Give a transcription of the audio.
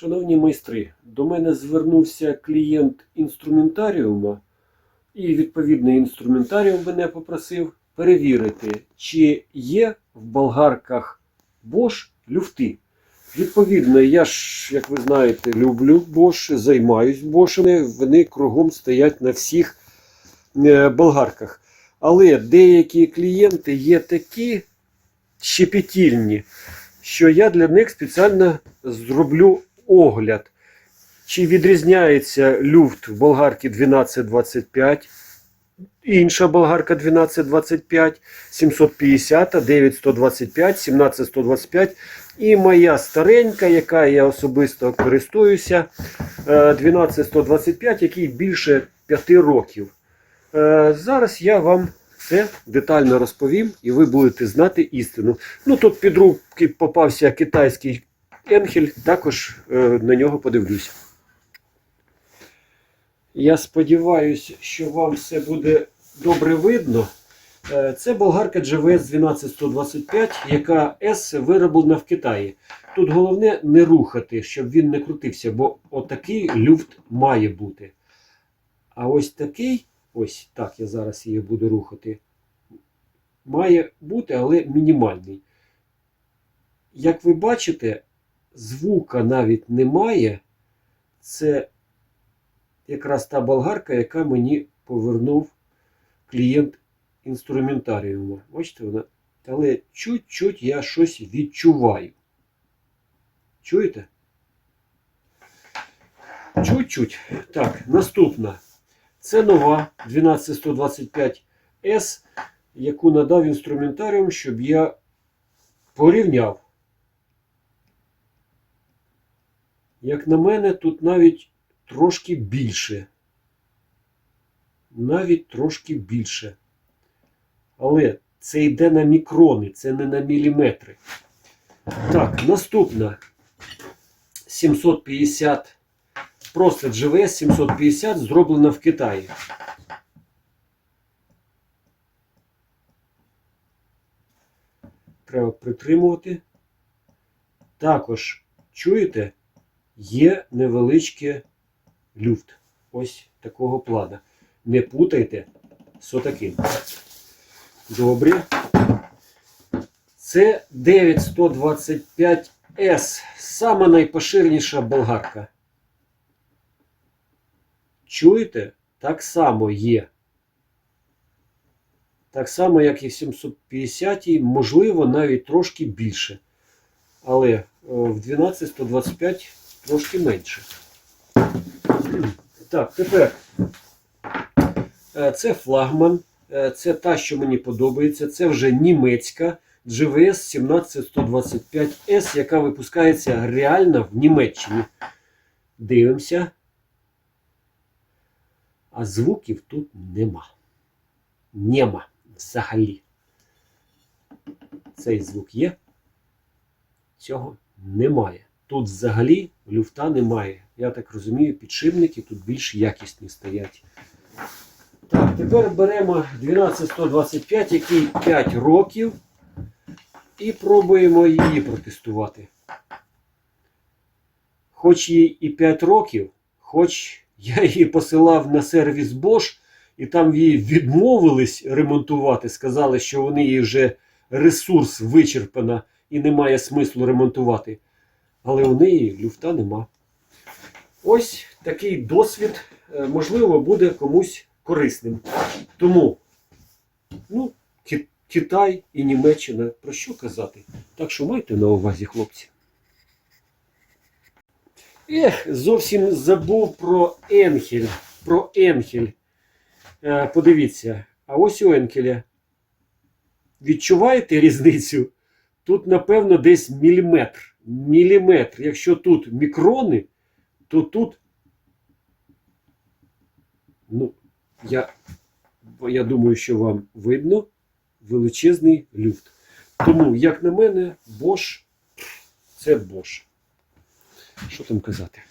Шановні майстри, до мене звернувся клієнт інструментаріума, і відповідний інструментаріум мене попросив перевірити, чи є в болгарках Bosch люфти. Відповідно, я ж, як ви знаєте, люблю Bosch, займаюсь Бошами, вони кругом стоять на всіх е, болгарках. Але деякі клієнти є такі щепетільні, що я для них спеціально зроблю огляд. Чи відрізняється люфт в болгарці 1225, інша болгарка 1225, 750, 9125, 17125 і моя старенька, яка я особисто користуюся, е, 12125, який більше 5 років. Е, Зараз я вам це детально розповім, і ви будете знати істину. Ну тут під руки попався китайський Енхель, також е, на нього подивлюся. Я сподіваюся, що вам все буде добре видно. Е, Це болгарка GVS 12125, яка S вироблена в Китаї. Тут головне не рухати, щоб він не крутився, бо отакий люфт має бути. А ось такий, ось так я зараз її буду рухати, має бути, але мінімальний. Як ви бачите, звука навіть немає. Це якраз та болгарка, яка мені повернув клієнт інструментаріуму. Бачите, вона. Але чуть-чуть я щось відчуваю. Чуєте? Чуть-чуть. Так, наступна. Це нова 12125S, яку надав інструментаріум, щоб я порівняв. Як на мене, тут навіть трошки більше. Навіть трошки більше. Але це йде на мікрони, це не на міліметри. Так, наступна 750. Просто GVS 750 зроблена в Китаї. Треба притримувати. Також, чуєте, є невеличке люфт. Ось такого плана. Не путайте з отаким. Добре. Це 9125S. Сама найпоширеніша болгарка. Чуєте? Так само є. Так само, як і в 750, можливо, навіть трошки більше. Але е, в 12125 трошки менше. Так, тепер е, це флагман. Е, Це та, що мені подобається. Це вже німецька GVS 17125S, яка випускається реально в Німеччині. Дивимося. А звуків тут нема. Нема взагалі. Цей звук є. Цього немає. Тут взагалі люфта немає. Я так розумію, підшипники тут більш якісні стоять. Так, тепер беремо 12125, який 5 років, і пробуємо її протестувати. Хоч їй і 5 років, хоч я її посилав на сервіс Bosch, і там її відмовились ремонтувати. Сказали, що вони її вже ресурс вичерпано і немає смислу ремонтувати. Але у неї люфта нема. Ось такий досвід, е, можливо, буде комусь корисним. Тому, ну, Китай і Німеччина, про що казати? Так що майте на увазі, хлопці. Ех, зовсім забув про Енхель. Про Енхель. Е, подивіться, а ось у Енхеля. Відчуваєте різницю? Тут, напевно, десь міліметр. Міліметр. Якщо тут мікрони, то тут. Ну, я, я думаю, що вам видно величезний люфт. Тому, як на мене, Bosch це Bosch. Що там казати?